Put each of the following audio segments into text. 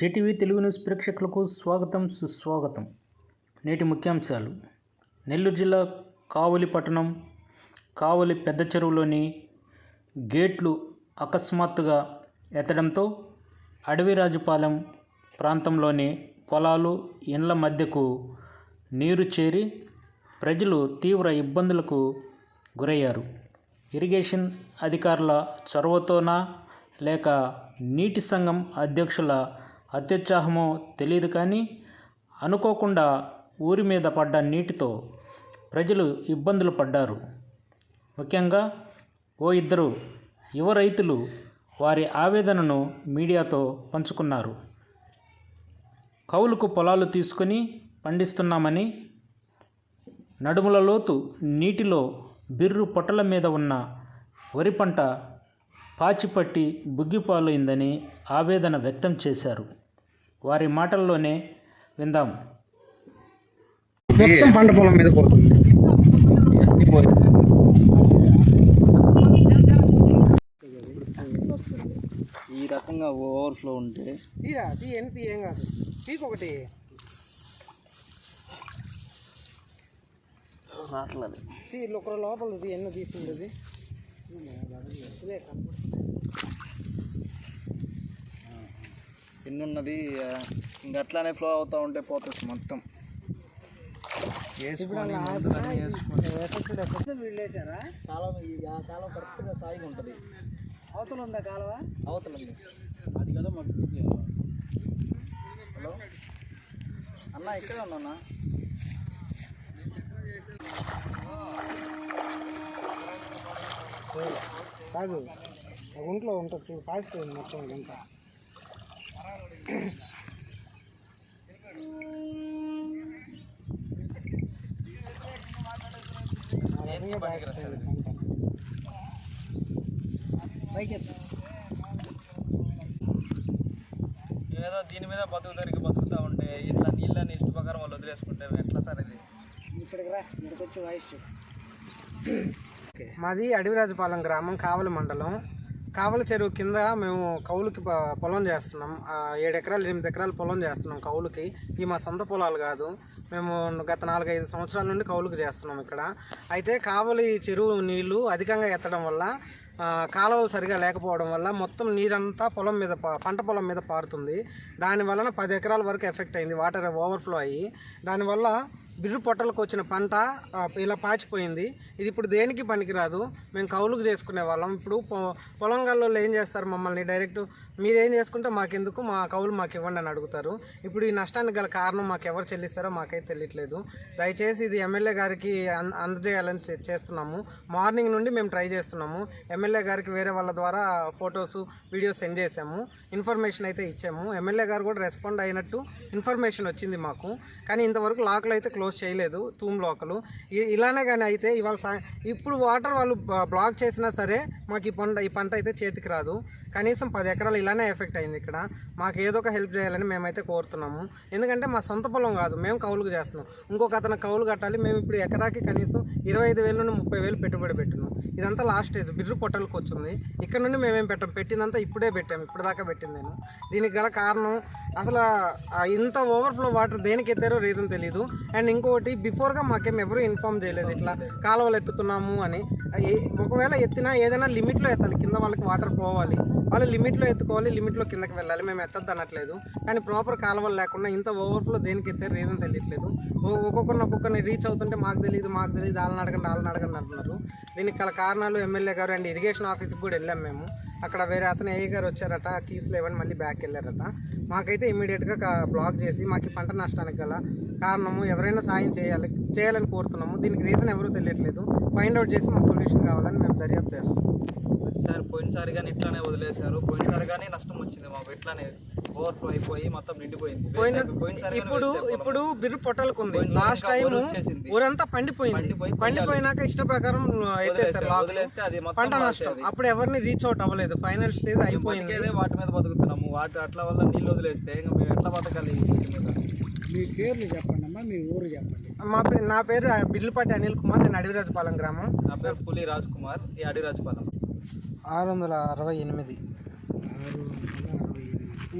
JTV Telugu news ప్రేక్షకులకు స్వాగతం సుస్వాగతం. నేటి ముఖ్యాంశాలు. నెల్లూరు జిల్లా కావలి పట్టణం కావలి పెద్ద చెరువులోని గేట్లు అకస్మాత్తుగా ఎత్తడంతో అడవిరాజుపాలెం ప్రాంతంలోని పొలాలు ఇండ్ల మధ్యకు నీరు చేరి ప్రజలు తీవ్ర ఇబ్బందులకు గురయ్యారు. ఇరిగేషన్ అధికారుల చొరవతోనా లేక నీటి సంఘం అధ్యక్షుల అత్యుత్సాహమో తెలియదు కానీ అనుకోకుండా ఊరి మీద పడ్డ నీటితో ప్రజలు ఇబ్బందులు పడ్డారు. ముఖ్యంగా ఓ ఇద్దరు యువ రైతులు వారి ఆవేదనను మీడియాతో పంచుకున్నారు. కౌలుకు పొలాలు తీసుకొని పండిస్తున్నామని నడుముల లోతు నీటిలో బిర్రు పొట్టల మీద ఉన్న వరి పంట పాచిపట్టి బుగ్గిపాలైందని ఆవేదన వ్యక్తం చేశారు. వారి మాటల్లోనే విందాం. మొత్తం పంట పొలం మీద ఈ రకంగా ఓవర్ఫ్లో ఉంటే తీరా? తీ ఏం కాదు. ఒకటి రావట్లేదు తీ లోపల తీ ఎన్ని తీసుకుంటుంది ఎన్నున్నది ఇంక అట్లానే ఫ్లో అవుతూ ఉంటే పోతుంది మొత్తం. వీళ్ళేసారా కాలం ఈ ఆ కాలం కరెక్ట్గా సాగి ఉంటుంది. అవతల ఉందా కాలువ? అవతల అది కదా మాకు హలో? అన్న ఇక్కడే ఉన్నా కాదు ఆ గుంట్లో ఉంటుంది చూడు కాసిపోయింది మొత్తం ఇదంతా ఆ రకంగా కాసిపోయింది పంట. ఏదో దీని మీద బతుకు దొరికి బతుకుతూ ఉంటే ఇట్లా నీళ్ళని ఇష్ట ప్రకారం వాళ్ళు వదిలేసుకుంటే ఎట్లా సార్ ఇది? ఇక్కడికి రా ఇక్కడికి వచ్చి వాయిస్ మాది అడవిరాజుపాలెం గ్రామం కావలి మండలం. కావలి చెరువు కింద మేము కౌలుకి పొలం చేస్తున్నాం. ఏడు ఎకరాలు ఎనిమిది ఎకరాలు పొలం చేస్తున్నాం కౌలుకి. ఇవి మా సొంత పొలాలు కాదు. మేము గత నాలుగైదు సంవత్సరాల నుండి కౌలుకి చేస్తున్నాం ఇక్కడ. అయితే కావలి చెరువు నీళ్ళు అధికంగా ఎత్తడం వల్ల కాలువలు సరిగా లేకపోవడం వల్ల మొత్తం నీరంతా పొలం మీద పా- పంట పొలం మీద పారుతుంది. దాని వలన పది ఎకరాల వరకు ఎఫెక్ట్ అయింది. వాటర్ ఓవర్ఫ్లో అయ్యి. దానివల్ల బిర్రు పొట్టలకు వచ్చిన పంట ఇలా పాచిపోయింది. ఇది ఇప్పుడు దేనికి పనికిరాదు? మేము కౌలుకు చేసుకునే వాళ్ళం. ఇప్పుడు పొ- పొలం గల్లోళ్ళు ఏం చేస్తారు మమ్మల్ని? డైరెక్ట్ మీరేం చేసుకుంటే మాకెందుకు? మా కౌలు మాకు ఇవ్వండి అని అడుగుతారు. ఇప్పుడు ఈ నష్టానికి గల కారణం మాకు ఎవరు చెల్లిస్తారో మాకైతే తెలియట్లేదు. దయచేసి ఇది ఎమ్మెల్యే గారికి అందజేయాలని చే- చేస్తున్నాము. మార్నింగ్ నుండి మేము ట్రై చేస్తున్నాము. ఎమ్మెల్యే గారికి వేరే వాళ్ళ ద్వారా ఫొటోస్ వీడియోస్ సెండ్ చేసాము ఇన్ఫర్మేషన్ అయితే ఇచ్చాము. ఎమ్మెల్యే గారు కూడా రెస్పాండ్ అయినట్టు ఇన్ఫర్మేషన్ వచ్చింది మాకు. కానీ ఇంతవరకు లాకులు అయితే క్లోజ్ చేయలేదు తూమ్ లోకలు. ఇలానే కానీ అయితే ఇవాళ ఇప్పుడు వాటర్ వాళ్ళు బ్లాక్ చేసినా సరే మాకు ఈ పంట ఈ పంట అయితే చేతికి రాదు. కనీసం పది ఎకరాలు ఇలానే ఎఫెక్ట్ అయింది ఇక్కడ. మాకు ఏదో ఒక హెల్ప్ చేయాలని మేమైతే కోరుతున్నాము. ఎందుకంటే మా సొంత పొలం కాదు మేము కౌలుకు చేస్తున్నాం. ఇంకొక అతను కౌలు కట్టాలి మేము ఇప్పుడు ఎకరాకి కనీసం ఇరవై ఐదు వేలు నుండి ముప్పై వేలు పెట్టుబడి పెట్టినాం. ఇదంతా లాస్ట్ స్టేజ్ బిర్రు పొట్టలకు వచ్చింది. ఇక్కడ నుండి మేమేం పెట్టాం పెట్టిందంతా ఇప్పుడే పెట్టాము ఇప్పుడు దాకా పెట్టింది నేను. దీనికి గల కారణం అసలు ఇంత ఓవర్ఫ్లో వాటర్ దేనికి ఎత్తారో రీజన్ తెలియదు అండ్ ఇంకొకటి బిఫోర్గా మాకేం ఎవరు ఇన్ఫామ్ చేయలేదు. ఇట్లా కాలువలు ఎత్తుతున్నాము అని. ఒకవేళ ఎత్తినా ఏదైనా లిమిట్లో ఎత్తాలి. కింద వాళ్ళకి వాటర్ పోవాలి. వాళ్ళు లిమిట్లో ఎత్తుకోవాలి లిమిట్లో కిందకి వెళ్ళాలి. మేము ఎత్తద్దు అనట్లేదు. కానీ ప్రాపర్ కాలువలు లేకుండా ఇంత ఓవర్ఫ్లో దేనికి ఎత్తే రీజన్ తెలియట్లేదు. ఒక్కొక్కరిని ఒక్కొక్కరిని రీచ్ అవుతుంటే మాకు తెలియదు మాకు తెలియదు వాళ్ళని అడగండి వాళ్ళని అడగండి అంటున్నారు. దీనికి గల కారణాలు ఎమ్మెల్యే గారు అండ్ ఇరిగేషన్ ఆఫీస్కి కూడా వెళ్ళాం మేము. అక్కడ వేరే అతను ఏ గారు వచ్చారట కీస్ లేవని మళ్ళీ బ్యాక్ వెళ్ళారట. మాకైతే ఇమీడియట్గా బ్లాక్ చేసి మాకు పంట నష్టానికి గల కారణము ఎవరైనా సాయం చేయాలి చేయాలని కోరుతున్నాము. దీనికి రీజన్ ఎవరూ తెలియట్లేదు. ఫైండ్ అవుట్ చేసి మాకు సొల్యూషన్ కావాలని మేము దర్యాప్తు చేస్తాం సార్ పోయినసారి కానీ ఇట్లానే వదిలేశారు. పోయినసారి కానీ నష్టం వచ్చింది మాకు. ఇట్లానే ఓవర్ఫ్లో అయిపోయి మొత్తం నిండిపోయింది. పోయిన పోయినసారి ఇప్పుడు. ఇప్పుడు బిర్రు పొట్టలకు ఉంది పోయినసారి లాస్ట్ టైం. ఊరంతా పండిపోయింది. పండిపోయి పండిపోయినాక ఇష్ట ప్రకారం. వదిలేస్తే అది మొత్తం పంట నష్టం. అప్పుడు ఎవరిని రీచ్ అవుట్ అవ్వలేదు. ఫైనల్ స్టేజ్ అయిపోయింది. వాటి మీద బతుకుతున్నాము. వాటి అట్లా వల్ల నీళ్ళు వదిలేస్తే ఇంకా మేము ఎట్లా బతకాలి? మీ పేర్లు చెప్పండి అమ్మా మీ ఊరు చెప్పండి. మా పేరు నా పేరు బిల్లుపాటి అనిల్ కుమార్ నేను అడవిరాజుపాలెం గ్రామం. నా పేరు పులి రాజ్ కుమార్ ఈ అడిరాజపాలెం ఆరు వందల అరవై ఎనిమిది.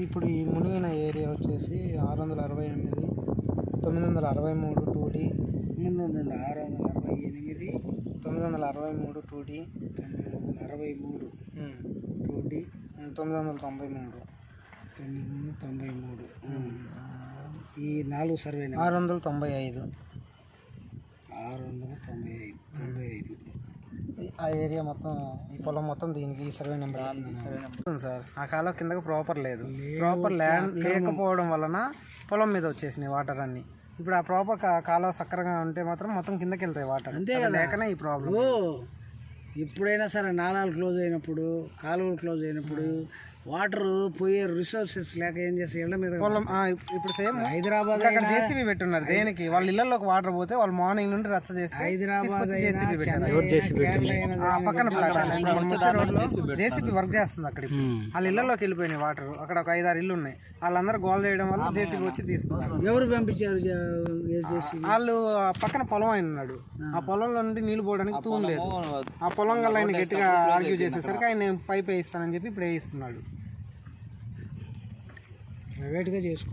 ఇప్పుడు ఈ మునిగిన ఏరియా వచ్చేసి ఆరు వందల అరవై ఎనిమిది తొమ్మిది వందల అరవై మూడు టూ డి రెండు ఆరు వందల అరవై ఎనిమిది తొమ్మిది వందల అరవై మూడు టూ డి తొమ్మిది వందల అరవై మూడు. టూ డి తొమ్మిది వందల తొంభై మూడు. తొమ్మిది వందల తొంభై మూడు ఈ నాలుగు సర్వే ఆరు వందల తొంభై ఐదు. ఆరు వందల తొంభై ఐదు తొంభై ఐదు. ఆ ఏరియా మొత్తం ఈ పొలం మొత్తం దీనికి ఈ సర్వే నెంబర్ సార్. ఆ కాలం కిందకి ప్రాపర్ లేదు. ప్రాపర్ ల్యాండ్ లేకపోవడం వలన పొలం మీద వచ్చేసినాయి వాటర్ అన్ని. ఇప్పుడు ఆ ప్రాపర్ కాలువ సక్కరగా ఉంటే మాత్రం మొత్తం కిందకి వెళ్తాయి వాటర్ అంతే లేకనే ఈ ప్రాబ్లం ఎప్పుడైనా సరే నాలాలు క్లోజ్ అయినప్పుడు కాలువలు క్లోజ్ అయినప్పుడు వాటర్ పోయే రిసోర్సెస్ లేక ఏం చేస్తే ఇళ్ళ మీద పొలం ఆ, ఇప్- ఇప్పుడు సేమ్ హైదరాబాద్ అక్కడ జేసీబీ పెట్టున్నారు దేనికి? వాళ్ళ ఇళ్ళలోకి వాటర్ పోతే వాళ్ళు మార్నింగ్ నుండి రచ్చ చేస్తే హైదరాబాద్ జేసీబీ పెట్టారు ఆ పక్కన ఫ్లాట్ ఇప్పుడు మనం వచ్చే రోడ్లో జేసీబీ వర్క్ చేస్తుంది అక్కడ ఇప్పుడు. వాళ్ళ ఇళ్ళలోకి వెళ్ళిపోయినాయి వాటర్. అక్కడ ఒక ఐదారు ఇల్లు ఉన్నాయి. వాళ్ళందరూ గోల్ చేయడం వల్ల జేసీబీ వచ్చి తీస్తున్నారు ఎవరు పంపించారు చేసి వాళ్ళు ఆ పక్కన పొలం ఆయన ఉన్నాడు. ఆ. పొలంలో నుండి నీళ్ళు పోవడానికి తూము లేదు. ఆ పొలం గల్ల ఆయన గట్టిగా ఆర్గ్యూ చేసేసరికి ఆయన పైప్ వేయిస్తానని చెప్పి ఇప్పుడు వేయిస్తున్నాడు. ప్రైవేట్గా చేసుకో